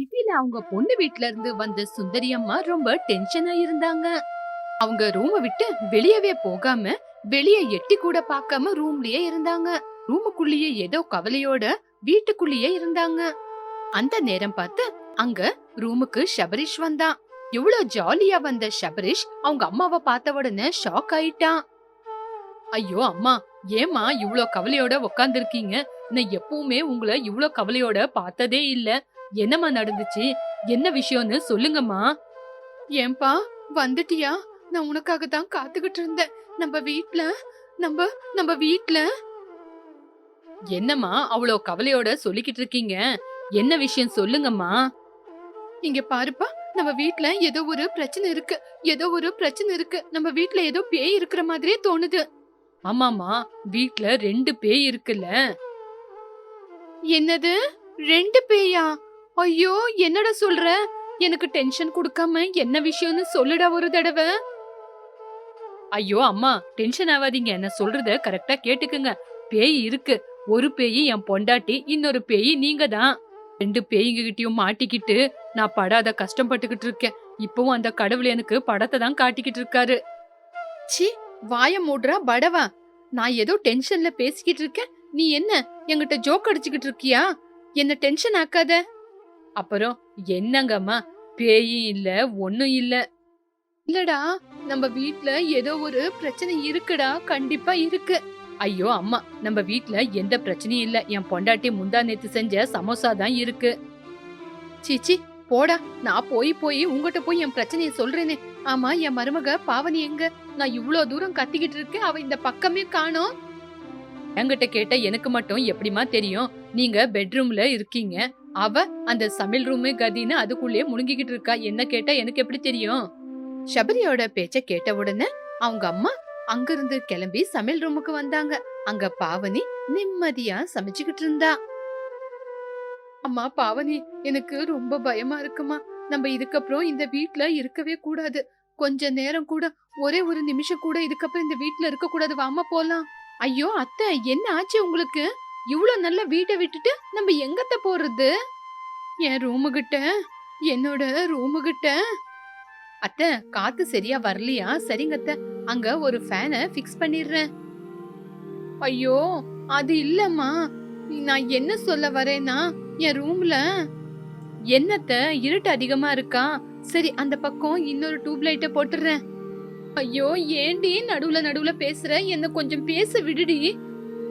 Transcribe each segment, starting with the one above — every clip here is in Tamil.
சிட்டில அவங்க பொண்ணு வீட்ல இருந்து வந்த சுந்தரி அம்மா ரொம்ப டென்ஷனா இருந்தாங்க. அவங்க ரூம விட்டு வெளியவே போகாம வெளிய எட்டி கூட பார்க்காம ரூம்லயே இருந்தாங்க. ரூமுக்குள்ளேயே ஏதோ கவலையோட வீட்டுக்குள்ளேயே இருந்தாங்க. அந்த நேரம் பார்த்து அங்க ரூமுக்கு ஷபரிஷ் வந்தான். எவ்வளவு ஜாலியா வந்த ஷபரிஷ் அவங்க அம்மாவை பார்த்த உடனே ஷாக் ஆயிட்டான். ஐயோ அம்மா ஏம்மா இவ்ளோ கவலையோட உக்காந்துருக்கீங்க? நான் எப்பவுமே உங்களை இவ்ளோ கவலையோட பார்த்ததே இல்ல. என்னம்மா நடந்துச்சு? என்ன விஷயம்னு சொல்லுங்கம்மா. ஏன்பா வந்துட்டியா? நான் உனக்காக தான் காத்துக்கிட்டு இருந்தேன். நம்ம வீட்ல நம்ம நம்ம வீட்ல. என்னம்மா அவ்வளோ கவலையோட சொல்லிக்கிட்டு இருக்கீங்க? என்ன விஷயம் சொல்லுங்கம்மா. இங்க பாருப்பா நம்ம வீட்ல ஏதோ ஒரு பிரச்சனை இருக்கு. ஏதோ ஒரு பிரச்சனை இருக்கு. நம்ம வீட்ல ஏதோ பேய் இருக்கிற மாதிரியே தோணுது. ஆமாமா வீட்ல ரெண்டு பேய் இருக்குல்ல. என்னது? ரெண்டு பேயா? ஐயோ என்னடா சொல்ற? எனக்கு டென்ஷன் கொடுக்காம என்ன விஷயம்னு சொல்லுடா ஒரு தடவை. ஐயோ அம்மா டென்ஷன் ஆகாதீங்க. என்ன சொல்றத கரெக்டா கேட்டுக்குங்க. பேய் இருக்கு. ஒரு பேய் என் பொண்டாட்டி இன்னொரு பேய் நீங்க தான் ரெண்டு பேய்ங்க கிட்டயும் மாட்டிக்கிட்டு நான் படாத கஷ்டப்பட்டுக்கிட்டு இருக்கேன். இப்பவும் அந்த கடவுள் எனக்கு படத்தை தான் காட்டிக்கிட்டு இருக்காரு. சி வாய மூடுறா படவா. நான் ஏதோ டென்ஷன்ல பேசிக்கிட்டு இருக்கேன். நீ என்ன என்கிட்ட ஜோக் அடிச்சுக்கிட்டு இருக்கியா? என்ன டென்ஷன் ஆக்காத. அப்புறம் என்னங்கம்மா? பேயும் இல்ல ஒன்னும் இல்ல. இல்லடா நம்ம வீட்ல ஏதோ ஒரு பிரச்சனை இருக்குடா கண்டிப்பா இருக்கு. ஐயோ அம்மா நம்ம வீட்ல எந்த பிரச்சனையும் இல்ல. என் பொண்டாட்டி முந்தா நேத்து செஞ்ச சமோசா தான் இருக்கு. சீச்சி போடா. நான் போய் போய் உங்ககிட்ட போய் என் பிரச்சனையை சொல்றேனே. ஆமா என் மருமக பாவனி எங்க? நான் இவ்வளோ தூரம் கத்திக்கிட்டு இருக்கேன். அவ இந்த பக்கமே காணோம். என்கிட்ட கேட்ட எனக்கு மட்டும் எப்படிமா தெரியும்? நீங்க பெட்ரூம்ல இருக்கீங்க. அவ அந்த சமையல் ரூமே கதின்னு அதுக்குள்ளே முழுங்கிக்கிட்டு இருக்கா. என்ன கேட்டா எனக்கு எப்படி தெரியும்? சபரியோட பேச்ச கேட்ட உடனே அவங்க அம்மா அங்கிருந்து கிளம்பி சமையல் ரூமுக்கு வந்தாங்க. அங்க பாவனி நிம்மதியா சமைச்சுக்கிட்டு இருந்தா. அம்மா பாவனி எனக்கு ரொம்ப பயமா இருக்குமா. நம்ம இதுக்கப்புறம் இந்த வீட்ல இருக்கவே கூடாது. கொஞ்ச நேரம் கூட ஒரே ஒரு நிமிஷம் கூட இதுக்கப்புறம் இந்த வீட்ல இருக்க கூடாது வாமா போலாம். ஐயோ அத்தை என்ன ஆச்சு உங்களுக்கு? இவ்வளோ நல்ல வீட்டை விட்டுட்டு நம்ம எங்கத்த போறது? என் ரூமு கிட்ட என்னோட ரூமு கிட்ட. அத்தை காத்து சரியா வரலையா? சரிங்க அத்தை. அங்க ஒரு ஃபேனை ஃபிக்ஸ் பண்ணிடுறேன். ஐயோ அது இல்லம்மா. நான் என்ன சொல்ல வரேன்னா என் ரூம்ல என்னத்த இருட்டு அதிகமா இருக்கா? சரி அந்த பக்கம் இன்னொரு டியூப் லைட்டை போட்டுறேன் ஐயோ ஏண்டி நடுவுல நடுவுல பேசுற? என்ன கொஞ்சம் பேச விடுடி.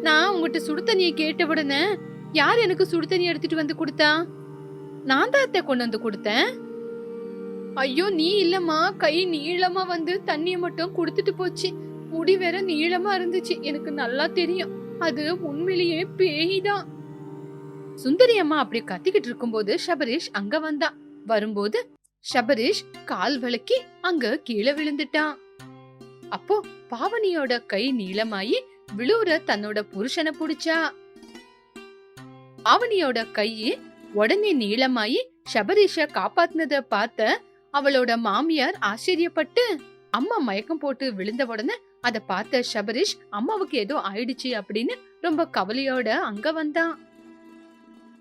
நான் உங்ககிட்ட சுடு தண்ணியை கேட்ட உடனே யார் எனக்கு சுடு தண்ணி எடுத்துட்டு வந்து கொடுத்தா? நான் தான் அத்தை கொண்டு வந்து கொடுத்தேன். ஐயோ நீ இல்லம்மா. கை நீளமா வந்து தண்ணியை மட்டும் கொடுத்துட்டு போச்சு. முடி வேற நீளமா இருந்துச்சு. எனக்கு நல்லா தெரியும். அது உண்மையிலேயே பேய்தான். சுந்தரி அம்மா அப்படி கத்திக்கிட்டு இருக்கும்போது ஷபரீஷ் அங்க வந்தா. வரும்போது ஷபரீஷ் கால் வழுக்கி அங்க கீழே விழுந்துட்டான். அப்போ பாவனியோட கை நீளமாயி விழுவுற தன்னோட புருஷனை புடிச்சா? அவனியோட கை உடனே நீளமாயி சபரீஷ காப்பாத்துனத பார்த்த அவளோட மாமியார் ஆச்சரியப்பட்டு அம்மா மயக்கம் போட்டு விழுந்த உடனே அத பார்த்த சபரீஷ் அம்மாவுக்கு ஏதோ ஆயிடுச்சு அப்படின்னு ரொம்ப கவலையோட அங்க வந்தான்.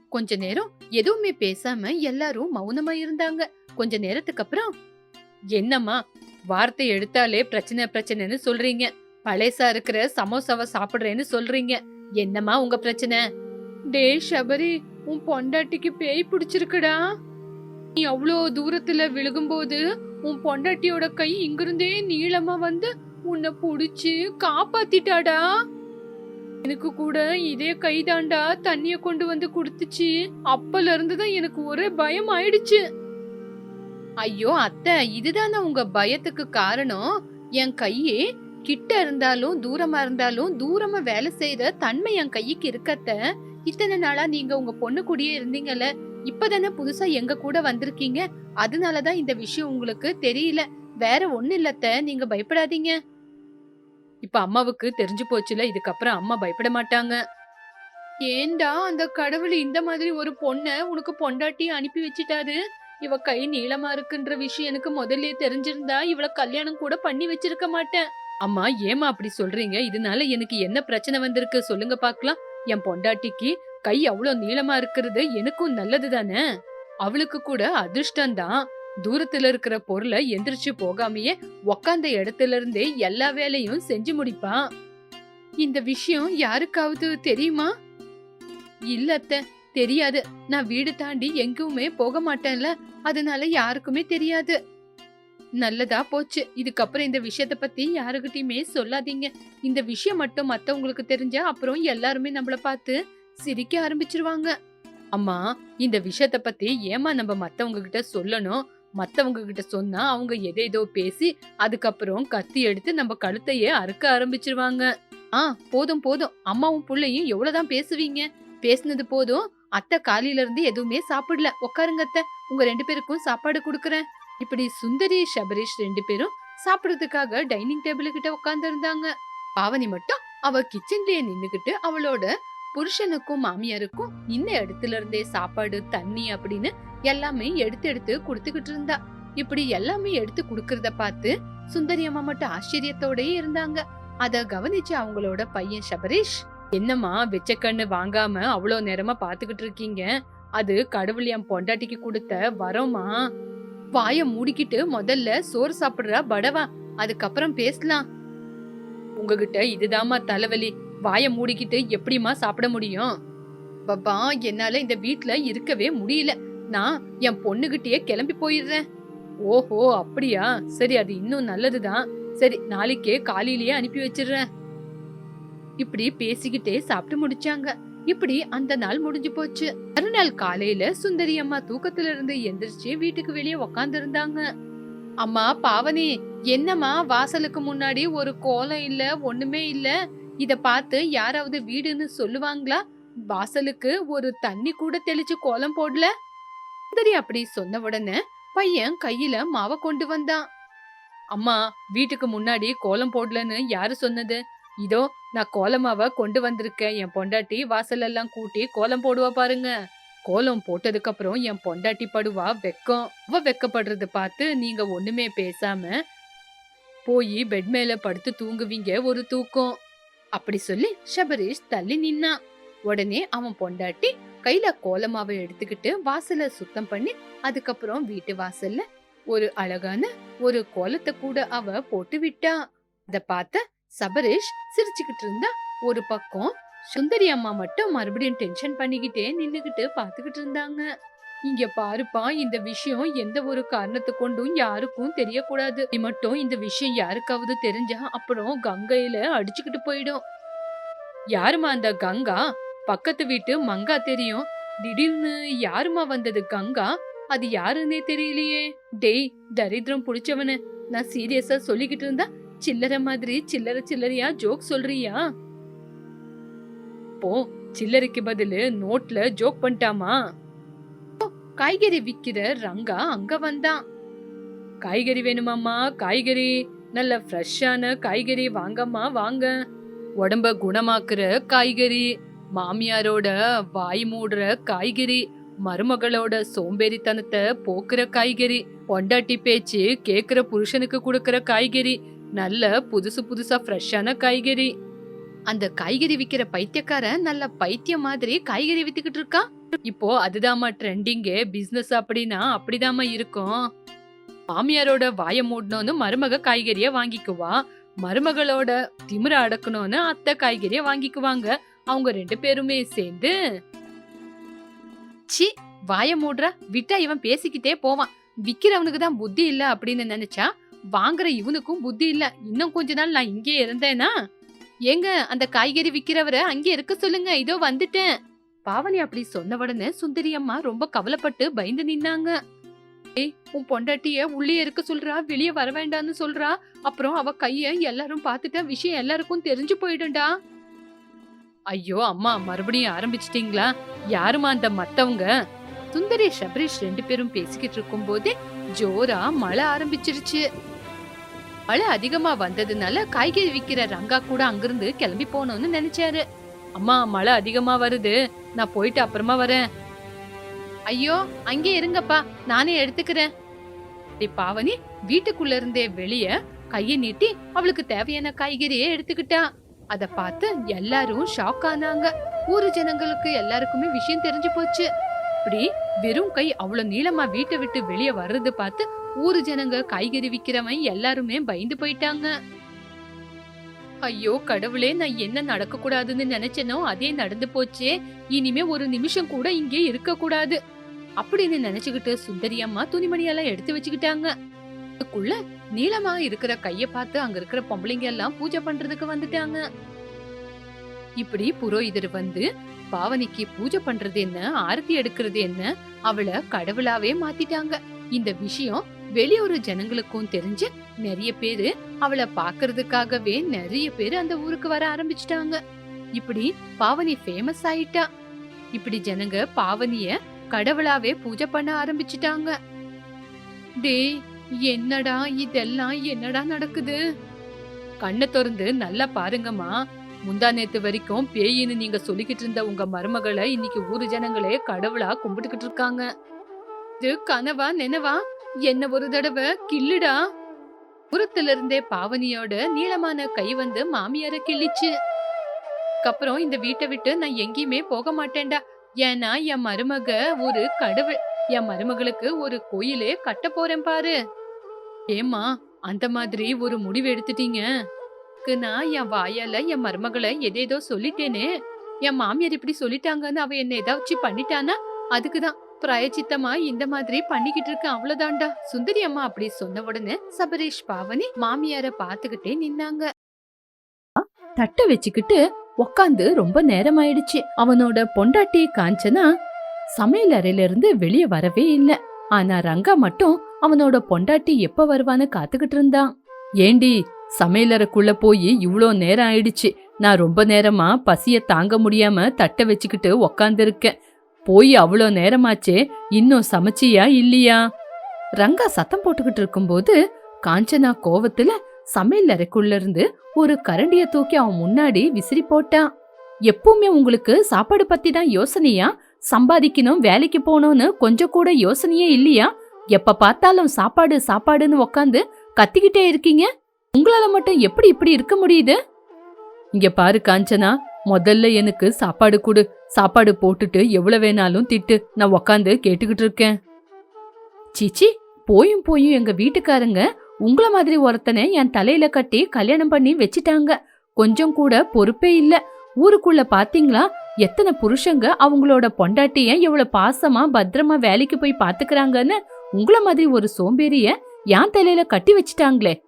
கொஞ்ச நேரம் எதுவுமே பேசாம எல்லாரும் மௌனமா இருந்தாங்க. கொஞ்ச நேரத்துக்கு அப்புறம் என்னம்மா வார்த்தை எடுத்தாலே பிரச்சனை பிரச்சனைன்னு சொல்றீங்க. பழைசா இருக்கிற சமோசாவை சாப்பிடுறேன்னு சொல்றீங்க. என்னம்மா உங்க பிரச்சனை? டே ஷபரி உன் பொண்டாட்டிக்கு பேய் பிடிச்சிருக்குடா. நீ அவ்வளோ தூரத்துல விழுகும்போது உன் பொண்டாட்டியோட கை இங்கிருந்தே நீளமா வந்து உன்னை புடிச்சு காப்பாத்திட்டாடா. எனக்கு கூட இதே கைதாண்டா தண்ணிய கொண்டு வந்து குடுத்துச்சு. அப்பல இருந்துதான் எனக்கு ஒரே பயம் ஆயிடுச்சு. ஐயோ அத்தை இதுதானே உங்க பயத்துக்கு காரணம்? என் கையே கிட்ட இருந்தாலும் தூரமா இருந்தாலும் தூரமா வேலை செய்யற தன்மை என் கைக்கு இருக்கத்த இத்தனை நாளா நீங்க உங்க பொண்ணு கூடயே இருந்தீங்கல்ல இப்பதானே புதுசா எங்க கூட வந்திருக்கீங்க? அதனாலதான் இந்த விஷயம் உங்களுக்கு தெரியல. வேற ஒண்ணு இல்லத்த நீங்க பயப்படாதீங்க. இப்ப அம்மாவுக்கு தெரிஞ்சு போச்சுல இதுக்கப்புறம் அம்மா பயப்பட மாட்டாங்க. ஏண்டா அந்த கடவுள் இந்த மாதிரி ஒரு பொண்ண உனக்கு பொண்டாட்டி அனுப்பி வச்சிட்டாரு? இவ கை நீளமா இருக்குன்ற விஷயம் எனக்கு முதல்ல தெரிஞ்சிருந்தா இவள கல்யாணம் கூட பண்ணி வச்சிருக்க மாட்டேன். அம்மா ஏமா அப்படி சொல்றீங்க? இதனால எனக்கு என்ன பிரச்சனை வந்திருக்கு? சொல்லுங்க பாக்கலாம். என் பொண்டாட்டிக்கு கை அவ்வளவு நீளமா இருக்கிறது எனக்கும் நல்லது தானே? அவளுக்கு கூட அதிர்ஷ்டம்தான் தூரத்துல இருக்கிற பொருளை எந்திரிச்சு போகாமையே உக்காந்த இடத்துல இருந்தே எல்லா வேலையும் செஞ்சு முடிப்பான் இந்த விஷயம் யாருக்காவது தெரியுமா? இல்ல தெரியாது. நான் வீடு தாண்டி எங்குமே போக மாட்டேன்ல. அதனால யாருக்குமே தெரியாது. நல்லதா போச்சு. இதுக்கப்புறம் இந்த விஷயத்த பத்தி யாருகிட்டயுமே சொல்லாதீங்க. இந்த விஷயம் மட்டும் மத்தவங்களுக்கு தெரிஞ்சா அப்புறம் எல்லாருமே நம்மள பார்த்து சிரிக்க ஆரம்பிச்சிருவாங்க. அம்மா இந்த விஷயத்த பத்தி ஏமா நம்ம மத்தவங்க கிட்ட சொல்லணும்? மத்தவங்க கிட்ட சொன்னா அவங்க எதேதோ பேசி அதுக்கப்புறம் கத்தி எடுத்து நம்ம கழுத்தையே அறுக்க ஆரம்பிச்சிருவாங்க. ஆ போதும் போதும். அம்மாவும் பிள்ளையும் எவ்வளவுதான் பேசுவீங்க? பேசுனது போதும். அத்தை காலையில இருந்து எதுவுமே சாப்பிடல. உட்காருங்க அத்தை. உங்க ரெண்டு பேருக்கும் சாப்பாடு கொடுக்குறேன். இப்படி சுந்தரி சபரீஷ் ரெண்டு பேரும் சாப்பிடுறதுக்காக டைனிங் டேபிள் கிட்ட உட்கார்ந்து இருந்தாங்க பாவனி மட்டும் அவ கிச்சன்லயே நின்னுகிட்டு அவளோட புருஷனுக்கும் மாமியாருக்கும் இந்த இடத்துல இருந்தே சாப்பாடு தண்ணி அப்படின்னு எல்லாமே எடுத்து எடுத்து கொடுத்துக்கிட்டு இருந்தா. இப்படி எல்லாமே எடுத்து குடுக்கறத பார்த்து சுந்தரி அம்மா மட்டும் ஆச்சரியத்தோடயே இருந்தாங்க. அத கவனிச்சு அவங்களோட பையன் சபரீஷ் என்னம்மா வெச்ச கண்ணு வாங்காம அவ்வளோ நேரமா பாத்துக்கிட்டு இருக்கீங்க? அது கடவுள் என் பொண்டாட்டிக்கு கொடுத்த வரோமா? வாய மூடிக்கிட்டு முதல்ல சோறு சாப்பிடுற படவா. அதுக்கப்புறம் பேசலாம். உங்ககிட்ட இதுதாம்மா தலைவலி. வாய மூடிக்கிட்டு எப்படிம்மா சாப்பிட முடியும்? பாப்பா என்னால இந்த வீட்ல இருக்கவே முடியல. நான் என் பொண்ணுகிட்டயே கிளம்பி போயிடுறேன். ஓஹோ அப்படியா? சரி அது இன்னும் நல்லதுதான். சரி நாளைக்கே காலையிலேயே அனுப்பி வச்சிடுறேன். இப்படி பேசிக்கிட்டே சாப்பிட்டு முடிச்சாங்க. இப்படி அந்த நாள் முடிஞ்சு போச்சு. மறுநாள் காலையில சுந்தரி அம்மா தூக்கத்துல இருந்து எந்திரிச்சு வீட்டுக்கு வெளியே உக்காந்து இருந்தாங்க அம்மா பாவனி என்னம்மா வாசலுக்கு முன்னாடி ஒரு கோலம் இல்ல ஒண்ணுமே இல்ல. இத பார்த்து யாராவது வீடுன்னு சொல்லுவாங்களா? வாசலுக்கு ஒரு தண்ணி கூட தெளிச்சு கோலம் போடல. சுந்தரி அப்படி சொன்ன உடனே பையன் கையில மாவை கொண்டு வந்தான். அம்மா வீட்டுக்கு முன்னாடி கோலம் போடலன்னு யாரு சொன்னது? இதோ நான் கோலமாவ கொண்டு வந்திருக்கேன். என் பொண்டாட்டி வாசலெல்லாம் கூட்டி கோலம் போடுவா பாருங்க. கோலம் போட்டதுக்கு அப்புறம் என் பொண்டாட்டி படுவா வெக்கம். அவ வெக்கப்படுறது பார்த்து நீங்க ஒண்ணுமே பேசாம போய் பெட் மேல படுத்து தூங்குவீங்க ஒரு தூக்கம். அப்படி சொல்லி ஷபரீஷ் தள்ளி நின்னா. உடனே அவன் பொண்டாட்டி கையில கோலமாவை எடுத்துக்கிட்டு வாசல சுத்தம் பண்ணி அதுக்கப்புறம் வீட்டு வாசல்ல ஒரு அழகான ஒரு கோலத்தை கூட அவ போட்டு விட்டா. அத பார்த்த சபரேஷ் சிரிச்சுக்கிட்டு இருந்தா ஒரு பக்கம் சுந்தரி அம்மா மட்டும் மறுபடியும் டென்ஷன் பண்ணிக்கிட்டே நின்னுகிட்டு பாத்துக்கிட்டு இருந்தாங்க. இங்க பாருப்பா இந்த விஷயம் எந்த ஒரு காரணத்தை கொண்டும் யாருக்கும் தெரியக்கூடாது. நீ மட்டும் இந்த விஷயம் யாருக்காவது தெரிஞ்சா அப்புறம் கங்கையில அடிச்சுக்கிட்டு போயிடும். யாருமா அந்த கங்கா? பக்கத்து வீட்டு மங்கா தெரியும். திடீர்னு யாருமா வந்தது கங்கா? அது யாருன்னே தெரியலையே. டேய் தரித்திரம் புடிச்சவனு. நான் சீரியஸா சொல்லிக்கிட்டு இருந்தா சில்லற மாதிரி சில்லற சில்லறையா ஜோக் சொல்றியா? போ சில்லறைக்கு பதிலு நோட்ல ஜோக் பண்ணிட்டாமா? காய்கறி விக்கிற ரங்கா அங்க வந்தான் காய்கறி வேணுமாம்மா காய்கறி. நல்ல ஃப்ரெஷ்ஷான காய்கறி வாங்கம்மா வாங்க. உடம்ப குணமாக்குற காய்கறி. மாமியாரோட வாய் மூடுற காய்கறி. மருமகளோட சோம்பேறித்தனத்தை போக்குற காய்கறி. பொண்டாட்டி பேச்சு கேக்குற புருஷனுக்கு கொடுக்கற காய்கறி. நல்ல புதுசு புதுசா ஃப்ரெஷ்ஷான காய்கறி. அந்த காய்கறி விக்கிற பைத்தியக்காரன் நல்ல பைத்தியம் மாதிரி காய்கறி வித்துக்கிட்டு இருக்கா? இப்போ அதுதாம்மா ட்ரெண்டிங்கு. பிசினஸ் அப்படின்னா அப்படிதாம்மா இருக்கும். மாமியாரோட வாய மூடணும்னு மருமக காய்கறிய வாங்கிக்குவா. மருமகளோட திமிர அடக்கணும்னு அத்தை காய்கறிய வாங்கிக்குவாங்க. அவங்க ரெண்டு பேருமே சேர்ந்து. சி வாய மூடுறா. விட்டா இவன் பேசிக்கிட்டே போவான். விக்கிறவனுக்கு தான் புத்தி இல்ல அப்படின்னு நினைச்சா வாங்குற இவனுக்கும் புத்தி இல்ல. இன்னும் கொஞ்ச நாள் நான் இங்கே இருந்தேனா? ஏங்க அந்த காய்கறி விக்கிறவரை அங்கே இருக்க சொல்லுங்க. இதோ வந்துட்டேன். பாவனி அப்படி சொன்ன உடனே சுந்தரி அம்மா ரொம்ப கவலைப்பட்டு பயந்து நின்னாங்க. ஏய் உன் பொண்டாட்டிய உள்ளே இருக்க சொல்றா வெளியே வர வேண்டாம்னு சொல்றா. அப்புறம் அவ கைய எல்லாரும் பார்த்துட்டா விஷயம் எல்லாருக்கும் தெரிஞ்சு போயிடும்டா. ஐயோ அம்மா மறுபடியும் ஆரம்பிச்சிட்டீங்களா? யாருமா அந்த மத்தவங்க? சுந்தரி சபரீஷ் ரெண்டு பேரும் பேசிக்கிட்டு இருக்கும் போதே ஜோரா மழை ஆரம்பிச்சிருச்சு. மழை அதிகமா வந்ததுனால காய்கறி விக்கிற ரங்கா கூட அங்கிருந்து கிளம்பி போனோம்னு நினைச்சாரு. அம்மா மழை அதிகமா வருது. நான் போயிட்டு அப்புறமா வரேன். ஐயோ அங்கே இருங்கப்பா. நானே எடுத்துக்கிறேன். அப்படி பாவனி வீட்டுக்குள்ள இருந்தே வெளிய கையை நீட்டி அவளுக்கு தேவையான காய்கறியை எடுத்துக்கிட்டா. அத பார்த்து எல்லாரும் ஷாக் ஆனாங்க. ஊரு ஜனங்களுக்கு எல்லாருக்குமே விஷயம் தெரிஞ்சு போச்சு. இப்படி வெறும் கை அவ்வளவு நீளமா வீட்டை விட்டு வெளியே வர்றது பார்த்து ஊரு ஜனங்க காய்கறி விக்கிறவன் எல்லாருமே பயந்து போயிட்டாங்க. ஐயோ கடவுளே நான் என்ன நடக்க கூடாதுன்னு நினைச்சனோ அதே நடந்து போச்சே. இனிமே ஒரு நிமிஷம் கூட இங்கே இருக்க கூடாது அப்படின்னு நினைச்சுக்கிட்டு சுந்தரி அம்மா துணிமணியெல்லாம் எடுத்து வச்சுக்கிட்டாங்க. அதுக்குள்ள நீளமா இருக்கிற கைய பார்த்து அங்க இருக்கிற பொம்பளைங்க எல்லாம் பூஜை பண்றதுக்கு வந்துட்டாங்க. இப்படி புரோகிதர் வந்து பாவனிக்கு பூஜை பண்றது என்ன ஆரத்தி எடுக்கிறது என்ன அவளை கடவுளாவே மாத்திட்டாங்க. இந்த விஷயம் வெளியூர் ஜனங்களுக்கும் தெரிஞ்சு நிறைய பேரு அவளை பாக்குறதுக்காகவே நிறைய பேரு அந்த ஊருக்கு வர ஆரம்பிச்சிட்டாங்க. இப்படி பாவனி ஃபேமஸ் ஆயிட்டா. இப்படி ஜனங்க பாவனிய கடவுளாவே பூஜை பண்ண ஆரம்பிச்சிட்டாங்க. டேய் என்னடா இதெல்லாம் என்னடா நடக்குது? கண்ணை திறந்து நல்லா பாருங்கம்மா. முந்தா நேத்து வரைக்கும் பேயின்னு நீங்க சொல்லிக்கிட்டு இருந்த உங்க மருமகளை இன்னைக்கு ஊரு ஜனங்களே கடவுளா கும்பிட்டுக்கிட்டு இருக்காங்க. இது கனவா நினைவா? என்ன ஒரு தடவை கில்லுடா புறத்துல இருந்தே பாவனியோட நீளமான கை வந்து மாமியார கிள்ளிச்சு. அப்புறம் இந்த வீட்டை விட்டு நான் எங்கேயுமே போக மாட்டேன்டா. ஏன்னா என் மருமக ஒரு கடவுள். என் மருமகளுக்கு ஒரு கோயிலே கட்ட போறேன் பாரு. ஏமா அந்த மாதிரி ஒரு முடிவு எடுத்துட்டீங்க? நான் என் வாயால என் மருமகளை எதேதோ சொல்லிட்டேனே. என் மாமியார் இப்படி சொல்லிட்டாங்கன்னு அவ என்ன ஏதாச்சும் பண்ணிட்டானா? அதுக்குதான். பிராயச்சித்தமா இந்த மாதிரி பண்ணிக்கிட்டு இருக்க அவ்வளவுதான்டா. சுந்தரி அம்மா அப்படி சொன்ன உடனே சபரீஷ் பாவனி மாமியார பாத்துக்கிட்டே நின்னாங்க. தட்ட வச்சுக்கிட்டு உக்காந்து ரொம்ப நேரம் ஆயிடுச்சு அவனோட பொண்டாட்டி காஞ்சனா சமையல் அறையில இருந்து வெளியே வரவே இல்ல. ஆனா ரங்கா மட்டும் அவனோட பொண்டாட்டி எப்ப வருவான்னு காத்துக்கிட்டு இருந்தான் ஏண்டி சமையலறைக்குள்ள போய் இவ்வளோ நேரம் ஆயிடுச்சு. நான் ரொம்ப நேரமா பசிய தாங்க முடியாம தட்ட வச்சுக்கிட்டு உக்காந்துருக்கேன். போய் அவ்வளோ நேரமாச்சே இன்னும் சமைச்சியா இல்லையா? ரங்கா சத்தம் போட்டுக்கிட்டு இருக்கும்போது காஞ்சனா கோவத்துல சமையல் அறைக்குள்ள இருந்து ஒரு கரண்டிய தூக்கி அவன் முன்னாடி விசிறி போட்டான் எப்பவுமே உங்களுக்கு சாப்பாடு பத்தி தான் யோசனையா? சம்பாதிக்கணும் வேலைக்கு போகணும்னு கொஞ்சம் கூட யோசனையே இல்லையா? எப்ப பார்த்தாலும் சாப்பாடு சாப்பாடுன்னு உக்காந்து கத்திக்கிட்டே இருக்கீங்க? உங்களால மட்டும் எப்படி இப்படி இருக்க முடியுது? இங்க பாரு காஞ்சனா முதல்ல எனக்கு சாப்பாடு கொடு. சாப்பாடு போட்டுட்டு எவ்வளவு வேணாலும் திட்டு. நான் உக்காந்து கேட்டுக்கிட்டு இருக்கேன். சீச்சி போயும் போயும் எங்க வீட்டுக்காரங்க உங்களை மாதிரி ஒருத்தனை என் தலையில கட்டி கல்யாணம் பண்ணி வச்சிட்டாங்க. கொஞ்சம் கூட பொறுப்பே இல்ல. ஊருக்குள்ள பாத்தீங்களா? எத்தனை புருஷங்க அவங்களோட பொண்டாட்டிய எவ்வளவு பாசமா பத்திரமா வேலைக்கு போய் பாத்துக்கிறாங்கன்னு உங்களை மாதிரி ஒரு சோம்பேறிய என் தலையில கட்டி வச்சிட்டாங்களே.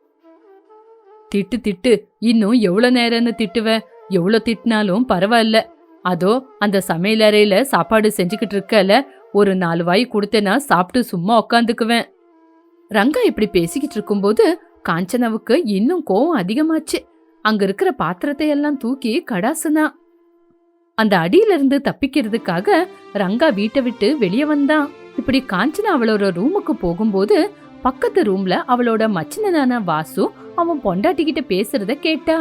திட்டு திட்டு இன்னும் எவ்வளவு நேரம்னு திட்டுவ? எவ்வளோ திட்டினாலும் பரவாயில்ல. அதோ அந்த சமையலறையில சாப்பாடு செஞ்சுக்கிட்டு இருக்கல ஒரு நாலு வாய் கொடுத்தேன்னா சாப்பிட்டு சும்மா உக்காந்துக்குவேன். ரங்கா இப்படி பேசிக்கிட்டு இருக்கும்போது காஞ்சனாவுக்கு இன்னும் கோவம் அதிகமாச்சு. அங்க இருக்கிற பாத்திரத்தை எல்லாம் தூக்கி கடாசுனா. அந்த அடியில இருந்து தப்பிக்கிறதுக்காக ரங்கா வீட்டை விட்டு வெளியே வந்தான். இப்படி காஞ்சனா அவளோட ரூமுக்கு போகும்போது பக்கத்து ரூம்ல அவளோட மச்சினனான வாசு அவன் பொண்டாட்டிக்கிட்ட பேசுறத கேட்டா.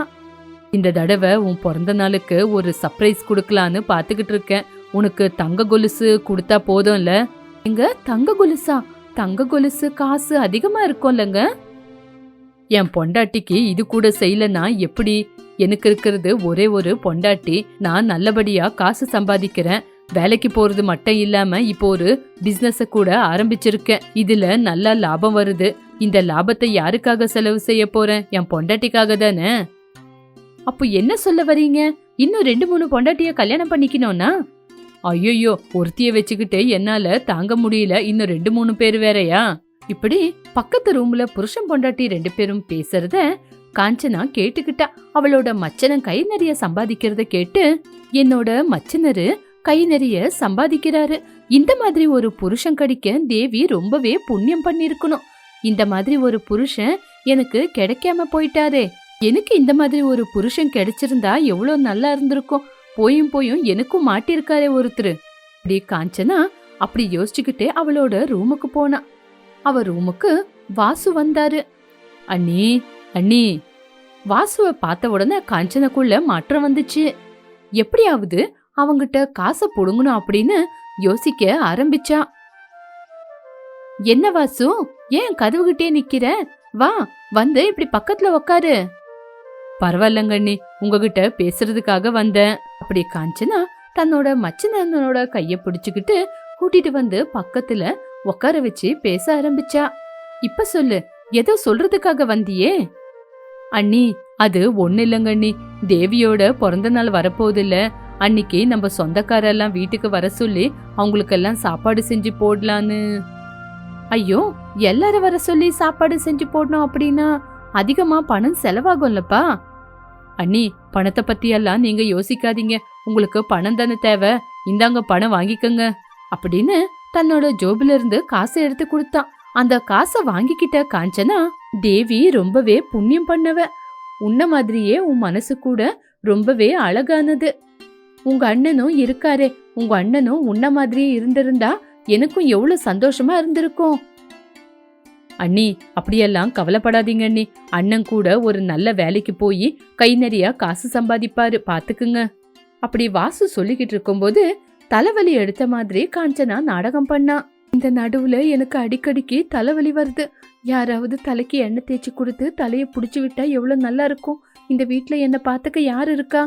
இந்த தடவை உன் பிறந்த நாளுக்கு ஒரு சர்ப்ரைஸ் கொடுக்கலான்னு பார்த்துக்கிட்டு இருக்கேன். உனக்கு தங்க கொலுசு கொடுத்தா போதும்ல? எங்க? தங்க கொலுசா? தங்க கொலுசு காசு அதிகமா இருக்கும்லங்க? என் பொண்டாட்டிக்கு இது கூட செய்யலனா எப்படி? எனக்கு இருக்கிறது ஒரே ஒரு பொண்டாட்டி. நான் நல்லபடியா காசு சம்பாதிக்கிறேன். வேலைக்கு போறது மட்டும் இல்லாம இப்போ ஒரு பிசினஸ கூட ஆரம்பிச்சிருக்கேன். இதுல நல்ல லாபம் வருது. இந்த லாபத்தை யாருக்காக செலவு செய்ய போறேன்? என் பொண்டாட்டிக்காக தானே? அப்போ என்ன சொல்ல வரீங்க? இன்னும் ரெண்டு மூணு பொண்டாட்டிய கல்யாணம் பண்ணிக்கணும்னா? ஐயோ ஒருத்திய வச்சுக்கிட்டு என்னால தாங்க முடியல. இன்னும் ரெண்டு மூணு பேர் வேறயா? இப்படி பக்கத்து ரூம்ல புருஷன் பொண்டாட்டி ரெண்டு பேரும் பேசுறத காஞ்சனா கேட்டுக்கிட்டா. அவளோட மச்சனன் கை நிறைய சம்பாதிக்கிறத கேட்டு என்னோட மச்சனரு கை நிறைய சம்பாதிக்கிறாரு. இந்த மாதிரி ஒரு புருஷன் கிடைக்க தேவி ரொம்பவே புண்ணியம் பண்ணிருக்கணும். இந்த மாதிரி ஒரு புருஷன் எனக்கு கிடைக்காம போயிட்டாரே. எனக்கு இந்த மாதிரி ஒரு புருஷன் கிடைச்சிருந்தா எவ்வளோ நல்லா இருந்திருக்கும். போயும் போயும் எனக்கும் மாட்டிருக்காரே ஒருத்தர். அப்படி காஞ்சனா அப்படி யோசிச்சுக்கிட்டே அவளோட ரூமுக்கு போனா. அவ ரூமுக்கு வாசு வந்தாரு. அண்ணி அண்ணி வாசுவை பார்த்த உடனே காஞ்சனக்குள்ள மாற்றம் வந்துச்சு. எப்படியாவது அவங்கிட்ட காசை புடுங்கணும் அப்படின்னு யோசிக்க ஆரம்பிச்சா. என்ன வாசு? ஏன் கதவுகிட்டே நிக்கிற? வா வந்து இப்படி பக்கத்துல உக்காரு. பரவாயில்லங்கண்ணி உங்ககிட்ட பேசுறதுக்காக வந்தேன். அப்படி காஞ்சனா தன்னோட மச்சினனோட கைய பிடிச்சுக்கிட்டு கூட்டிட்டு வந்து பக்கத்துல உட்கார வச்சு பேச ஆரம்பிச்சா. இப்ப சொல்லு ஏதோ சொல்றதுக்காக வந்தியே? அண்ணி அது ஒண்ணு இல்லைங்க அண்ணி. தேவியோட பிறந்த நாள் வரப்போகுது இல்ல அன்னைக்கு நம்ம சொந்தக்காரெல்லாம் வீட்டுக்கு வர சொல்லி அவங்களுக்கெல்லாம் சாப்பாடு செஞ்சு போடலான்னு. ஐயோ எல்லாரும் வர சொல்லி சாப்பாடு செஞ்சு போடணும் அப்படின்னா அதிகமா பணம் செலவாகும்லப்பா. அண்ணி பணத்தை பத்தி எல்லாம் நீங்க யோசிக்காதீங்க. உங்களுக்கு பணம் தானே தேவை. இந்தாங்க பணம் வாங்கிக்கோங்க. அப்படின்னு தன்னோட ஜோபில இருந்து காசை எடுத்து கொடுத்தான். அந்த காசை வாங்கிக்கிட்ட காஞ்சனா தேவி ரொம்பவே புண்ணியம் பண்ணவ. உன்ன மாதிரியே உன் மனசு கூட ரொம்பவே அழகானது. உங்க அண்ணனும் இருக்காரே. உங்க அண்ணனும் உன்ன மாதிரியே இருந்திருந்தா எனக்கும் எவ்வளவு சந்தோஷமா இருந்திருக்கும். அண்ணி அப்படியெல்லாம் கவலைப்படாதீங்க அண்ணி. அண்ணன் கூட ஒரு நல்ல வேலைக்கு போய் கை நிறைய காசு சம்பாதிப்பாரு பாத்துக்குங்க. அப்படி வாசு சொல்லிக்கிட்டு இருக்கும்போது தலைவலி எடுத்த மாதிரி காஞ்சனா நாடகம் பண்ணா. இந்த நடுவுல எனக்கு அடிக்கடிக்கு தலைவலி வருது. யாராவது தலைக்கு எண்ணெய் தேய்ச்சி கொடுத்து தலையை புடிச்சு விட்டா எவ்வளவு நல்லா இருக்கும். இந்த வீட்டில் என்ன பாத்துக்க யார் இருக்கா?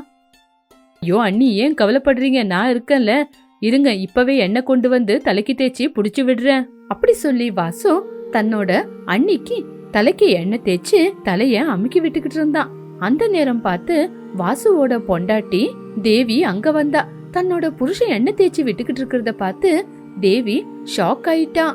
ஐயோ அண்ணி ஏன் கவலைப்படுறீங்க? நான் இருக்கேன்ல. இருங்க இப்பவே எண்ணெய் கொண்டு வந்து தலைக்கு தேய்ச்சி புடிச்சு விடுறேன். அப்படி சொல்லி வாசு தன்னோட அன்னிக்கு தலைக்கு எண்ணெய் தேய்ச்சி தலைய அமுக்கி விட்டுக்கிட்டு இருந்தான். அந்த நேரம் பார்த்து வாசுவோட பொண்டாட்டி தேவி அங்க வந்தா. தன்னோட புருஷன் எண்ணெய் தேய்ச்சி விட்டுக்கிட்டு இருக்கிறத பார்த்து தேவி ஷாக் ஆயிட்டா.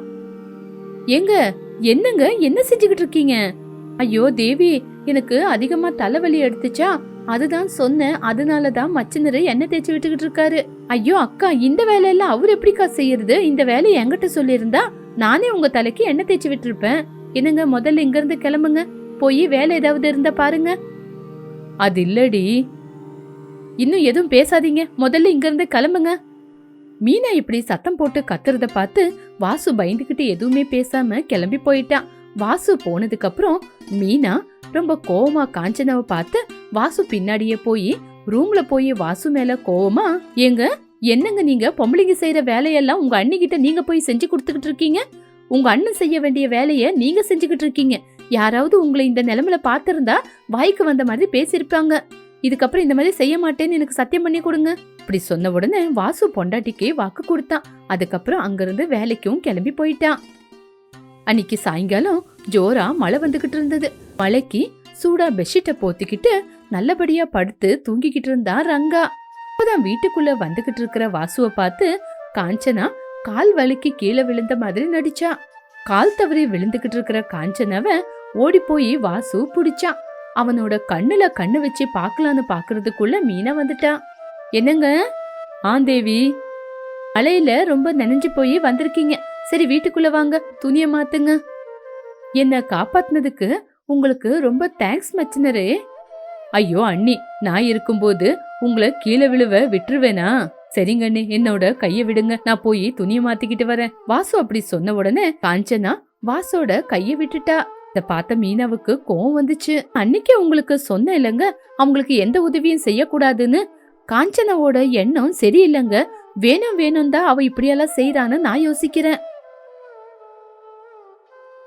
எங்க என்னங்க என்ன செஞ்சுக்கிட்டு இருக்கீங்க? ஐயோ தேவி எனக்கு அதிகமா தலைவலி எடுத்துச்சா. அதுதான் சொன்னேன். அதனாலதான் மச்சினரை எண்ணெய் தேய்ச்சி விட்டுக்கிட்டு இருக்காரு. ஐயோ அக்கா இந்த வேலையெல்லாம் அவர் எப்படிக்கா செய்யறது? இந்த வேலையை என்கிட்ட சொல்லியிருந்தா? நானே உங்க தலைக்கு எண்ணெய் தேய்ச்சி விட்டுருப்பேன். என்னங்க முதல்ல இங்கிருந்து கிளம்புங்க. போய் வேலை ஏதாவது இருந்தா பாருங்க. அது இல்லடி. இன்னும் எதுவும் பேசாதீங்க. முதல்ல இங்கிருந்து கிளம்புங்க. மீனா இப்படி சத்தம் போட்டு கத்துறத பார்த்து வாசு பயந்துகிட்டு எதுவுமே பேசாம கிளம்பி போயிட்டான் வாசு போனதுக்கு அப்புறம் மீனா ரொம்ப கோவமா காஞ்சனாவை பார்த்து வாசு பின்னாடியே போய் ரூம்ல போய் வாசு மேல கோவமா ஏங்க என்னங்க நீங்க? பொம்பளைங்க செய்யற வேலையெல்லாம் உங்க அண்ணிகிட்ட நீங்க போய் செஞ்சு கொடுத்துக்கிட்டு இருக்கீங்க? உங்க அண்ணன் செய்ய வேண்டிய வேலைய நீங்க செஞ்சுக்கிட்டு இருக்கீங்க. யாராவது உங்களை இந்த நிலைமையில பார்த்திருந்தா வாய்க்கு வந்த மாதிரி பேசியிருப்பாங்க. இதுக்கப்புறம் இந்த மாதிரி செய்ய மாட்டேன்னு எனக்கு சத்தியம் பண்ணி கொடுங்க. இப்படி சொன்ன உடனே வாசு பொண்டாட்டிக்கு வாக்கு கொடுத்தான் அதுக்கப்புறம் அங்கிருந்து வேலைக்கும் கிளம்பி போயிட்டான். அன்னைக்கு சாயங்காலம் ஜோரா மழை வந்துகிட்டு இருந்தது. மழைக்கு சூடா பெட்ஷீட்டை போத்திக்கிட்டு நல்லபடியா படுத்து தூங்கிக்கிட்டு இருந்தா ரங்கா. அப்பதான் வீட்டுக்குள்ள வந்துகிட்டு இருக்கிற வாசுவை பார்த்து காஞ்சனா கால் வலிக்கு கீழே விழுந்த மாதிரி நடிச்சா. கால் தவறி விழுந்துகிட்டு இருக்கிற காஞ்சனாவ ஓடி போய் வாசு புடிச்சான் அவனோட கண்ணுல கண்ணு வச்சு பார்க்கலான்னு பாக்குறதுக்குள்ள மீனா வந்துட்டான் என்னங்க? ஆந்தேவி மலையில ரொம்ப நனைஞ்சு போய் வந்திருக்கீங்க. சரி வீட்டுக்குள்ள வாங்க. துணிய மாத்துங்க. என்ன காப்பாத்துனதுக்கு உங்களுக்கு ரொம்ப தேங்க்ஸ் மச்சினரே. ஐயோ அண்ணி நான் இருக்கும்போது உங்களை கீழே விழுவ விட்டுருவேனா? சரிங்கண்ணே என்னோட கைய விடுங்க. நான் போய் துணியை மாத்திக்கிட்டு வரேன். வாசு அப்படி சொன்ன உடனே காஞ்சனா வாசோட கைய விட்டுட்டா. இத பார்த்த மீனாவுக்கு கோவம் வந்துச்சு. அன்னைக்கே உங்களுக்கு சொன்ன இல்லைங்க? அவங்களுக்கு எந்த உதவியும் செய்யக்கூடாதுன்னு. காஞ்சனாவோட எண்ணம் சரியில்லைங்க. வேணும் வேணும் தான் அவ இப்படியெல்லாம் செய்யறான்னு நான் யோசிக்கிறேன்.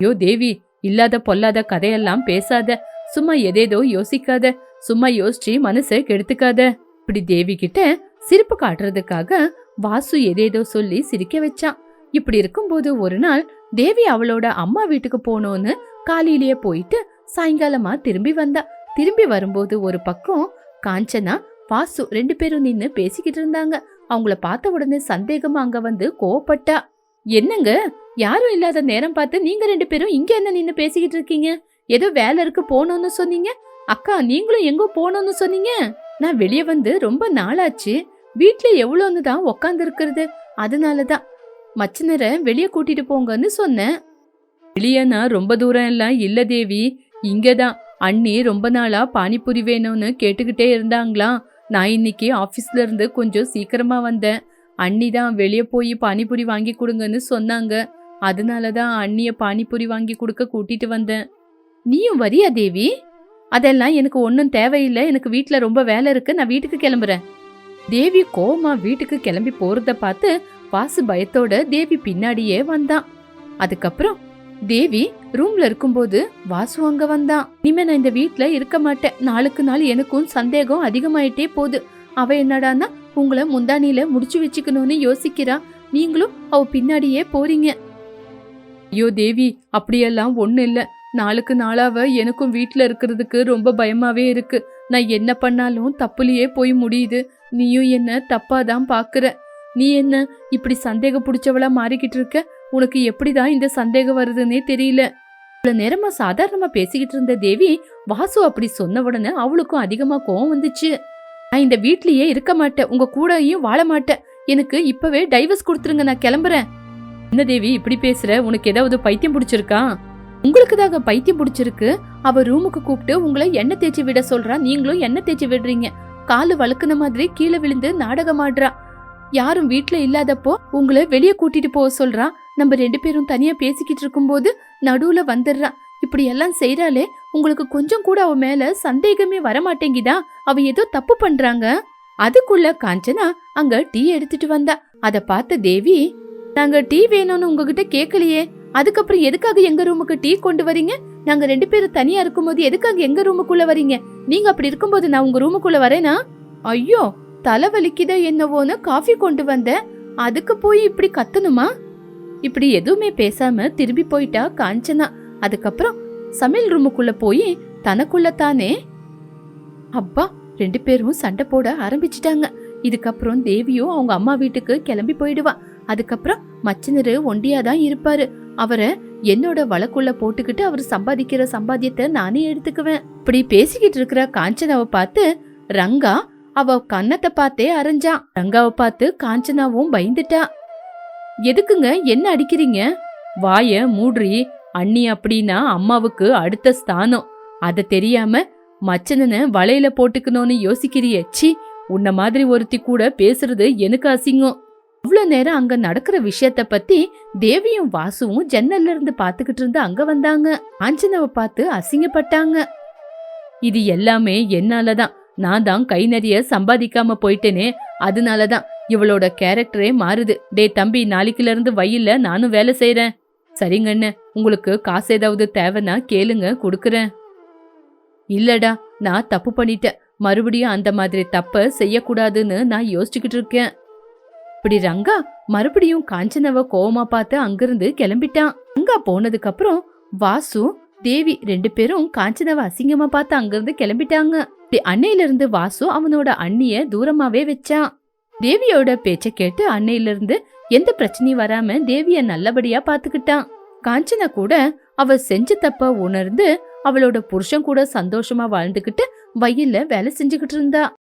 ஐயோ தேவி இல்லாத பொல்லாத கதையெல்லாம் பேசாத. சும்மா எதேதோ யோசிக்காத. சும்மா யோசிச்சு மனசை கெடுத்துக்காத. இப்படி தேவி கிட்ட சிரிப்பு காட்டுறதுக்காக வாசு எதேதோ சொல்லி சிரிக்க வச்சான் இப்படி இருக்கும்போது ஒரு நாள் தேவி அவளோட அம்மா வீட்டுக்கு போனோன்னு காலையிலேயே போயிட்டு சாயங்காலமா திரும்பி வந்தா. திரும்பி வரும்போது ஒரு பக்கம் காஞ்சனா வாசு ரெண்டு பேரும் நின்னு பேசிக்கிட்டு இருந்தாங்க. அவங்கள பார்த்த உடனே சந்தேகமா அங்க வந்து கோவப்பட்டா. என்னங்க? யாரும் இல்லாத நேரம் பார்த்து நீங்க ரெண்டு பேரும் இங்க என்ன நின்னு பேசிக்கிட்டு இருக்கீங்க? ஏதோ வேலை இருக்கு போகணும்னு சொன்னீங்க. அக்கா நீங்களும் எங்கோ போகணும்னு சொன்னீங்க. நான் வெளியே வந்து ரொம்ப நாளாச்சு. வீட்ல எவ்வளோன்னு தான் உக்காந்து இருக்கிறது அதனாலதான். மச்சினரை வெளியே கூட்டிட்டு போங்கன்னு சொன்னேன். வெளியனா ரொம்ப தூரம் எல்லாம் இல்ல தேவி. இங்கதான். அண்ணி ரொம்ப நாளா பானிபூரி வேணும்னு கேட்டுக்கிட்டே இருந்தாங்களாம். நான் இன்னைக்கு ஆஃபீஸ்ல இருந்து கொஞ்சம் சீக்கிரமா வந்தேன். அண்ணி தான் வெளியே போய் பானிபூரி வாங்கி கொடுங்கன்னு சொன்னாங்க. அதனால தான் அண்ணிய பானிபூரி வாங்கி கொடுக்க கூட்டிட்டு வந்தேன். நீயும் வரியா தேவி? அதெல்லாம் எனக்கு ஒன்றும் தேவையில்லை. எனக்கு வீட்டில் ரொம்ப வேலை இருக்கு. நான் வீட்டுக்கு கிளம்புறேன். தேவி கோமா வீட்டுக்கு கிளம்பி போறத பார்த்து வாசு பயத்தோட தேவி பின்னாடியே வந்தான். அதுக்கப்புறம் தேவி ரூம்ல இருக்கும்போது வாசு அங்க வந்தான். இனிமே நான் இந்த வீட்ல இருக்க மாட்டேன். நாளுக்கு நாள் எனக்கும் சந்தேகம் அதிகமாயிட்டே போகுது. அவ என்னடான்னா உங்களை முந்தானியில முடிச்சு வச்சுக்கணும்னு யோசிக்கிறா. நீங்களும் அவ பின்னாடியே போறீங்க. ஐயோ தேவி அப்படியெல்லாம் ஒன்றும் இல்லை. நாளுக்கு நாளாவ எனக்கும் வீட்டில் இருக்கிறதுக்கு ரொம்ப பயமாவே இருக்கு. நான் என்ன பண்ணாலும் தப்புலையே போய் முடியுது. நீயும் என்ன தப்பாதான் பார்க்குற நீ என்ன இப்படி சந்தேக பிடிச்சவளா மாறிக்கிட்டு இருக்க? உனக்கு எப்படிதான் இந்த சந்தேகம் வருதுன்னே தெரியல. இவ்வளவு நேரமா சாதாரணமா பேசிக்கிட்டு இருந்த தேவி வாசு அப்படி சொன்ன உடனே அவளுக்கும் அதிகமா கோவம் வந்துச்சு. நான் இந்த வீட்லயே இருக்க மாட்டேன். உங்க கூடயும் வாழ மாட்டேன். எனக்கு இப்பவே டைவர்ஸ் கொடுத்துருங்க நான் கிளம்புறேன். என்ன தேவி இப்படி பேசுற? உனக்கு ஏதாவது பைத்தியம் பிடிச்சிருக்கா? உங்களுக்கு தாங்க பைத்தியம் பிடிச்சிருக்கு. அவ ரூமுக்கு கூப்பிட்டு உங்களை எண்ணெய் தேய்ச்சி விட சொல்றா. நீங்களும் எண்ணெய் தேய்ச்சி விடுறீங்க. காலு வழுக்குன மாதிரி கீழே விழுந்து நாடகம் ஆடுறா. யாரும் வீட்டுல இல்லாதப்போ உங்களை வெளியே கூட்டிட்டு போக சொல்றா. நம்ம ரெண்டு பேரும் தனியா பேசிக்கிட்டு இருக்கும்போது நடுவுல வந்துடுறா. இப்படி எல்லாம் செய்யறாளே உங்களுக்கு கொஞ்சம் கூட அவ மேல சந்தேகமே வர மாட்டேங்குதா அவ ஏதோ தப்பு பண்றாங்க. அதுக்குள்ள காஞ்சனா அங்க டீ எடுத்துட்டு வந்தா. அத பார்த்த தேவி நாங்க டீ வேணும்னு உங்ககிட்ட கேட்கலையே அதுக்கப்புறம் எதுக்காக எங்க ரூமுக்கு டீ கொண்டு வரீங்க? நாங்க ரெண்டு பேரும் தனியா இருக்கும்போது எதுக்காக எங்க ரூமுக்குள்ள வரீங்க? நீங்க அப்படி இருக்கும்போது நான் உங்க ரூமுக்குள்ள வரேனா? ஐயோ தலைவலிக்குதோ என்னவோன்னு காஃபி கொண்டு வந்தேன். அதுக்கு போய் இப்படி கத்தணுமா? இப்படி எதுவுமே பேசாம திரும்பி போயிட்டா காஞ்சனா. அதுக்கப்புறம் சமையல் ரூமுக்குள்ள போய் தனக்குள்ள தானே அப்பா ரெண்டு பேரும் சண்டை போட ஆரம்பிச்சிட்டாங்க. இதுக்கப்புறம் தேவியும் அவங்க அம்மா வீட்டுக்கு கிளம்பி போயிடுவா. அதுக்கப்புறம் மச்சினரு ஒண்டியா தான் இருப்பாரு. அவரை என்னோட வழக்குள்ள போட்டுக்கிட்டு அவர் சம்பாதிக்கிற சம்பாத்தியத்தை நானே எடுத்துக்குவேன். இப்படி பேசிக்கிட்டு இருக்கிற காஞ்சனாவை பார்த்து ரங்கா அவ கன்னத்தை பார்த்தே அரைஞ்சான் ரங்காவை பார்த்து காஞ்சனாவும் பயந்துட்டா. எதுக்குங்க? என்ன அடிக்கிறீங்க? வாய மூடுறி அண்ணி அப்படின்னா அம்மாவுக்கு அடுத்த ஸ்தானம். அத தெரியாம மச்சனனை வலையில போட்டுக்கணும்னு யோசிக்கிறியே. சி உன்ன மாதிரி ஒருத்தி கூட பேசுறது எனக்கு அசிங்கம். இவ்ளோ நேரம் அங்க நடக்கிற விஷயத்த பத்தி தேவியும் வாசுவும் ஜன்னல்ல இருந்து பாத்துக்கிட்டு இருந்து அங்க வந்தாங்க. காஞ்சனாவை பார்த்து அசிங்கப்பட்டாங்க. இது எல்லாமே என்னாலதான் நான் தான் கை நிறைய சம்பாதிக்காம போயிட்டேனே. அதனாலதான் இவளோட கேரக்டரே மாறுது. டே தம்பி நாளைக்குல இருந்து வயல்ல நானும் வேலை செய்யறேன் சரிங்கண்ணே உங்களுக்கு காசு ஏதாவது தேவைன்னா கேளுங்க கொடுக்குறேன். இல்லடா நான் தப்பு பண்ணிட்டேன். மறுபடியும் அந்த மாதிரி தப்ப செய்யக்கூடாதுன்னு நான் யோசிச்சுக்கிட்டு இருக்கேன். அப்படி ரங்கா மறுபடியும் காஞ்சனவ கோவமா பார்த்து அங்கிருந்து கிளம்பிட்டான். ரங்கா போனதுக்கு அப்புறம் வாசு தேவி ரெண்டு பேரும் காஞ்சனவ அசிங்கமா பார்த்து அங்கிருந்து கிளம்பிட்டாங்க. அப்படி அன்னையில இருந்து வாசு அவனோட அண்ணிய தூரமாவே வச்சான். தேவியோட பேச்ச கேட்டு அன்னையில இருந்து எந்த பிரச்சனையும் வராம தேவிய நல்லபடியா பாத்துக்கிட்டான் காஞ்சனா கூட அவ செஞ்ச தப்ப உணர்ந்து அவளோட புருஷன் கூட சந்தோஷமா வாழ்ந்துகிட்டு வயல்ல வேலை செஞ்சுக்கிட்டு இருந்தா.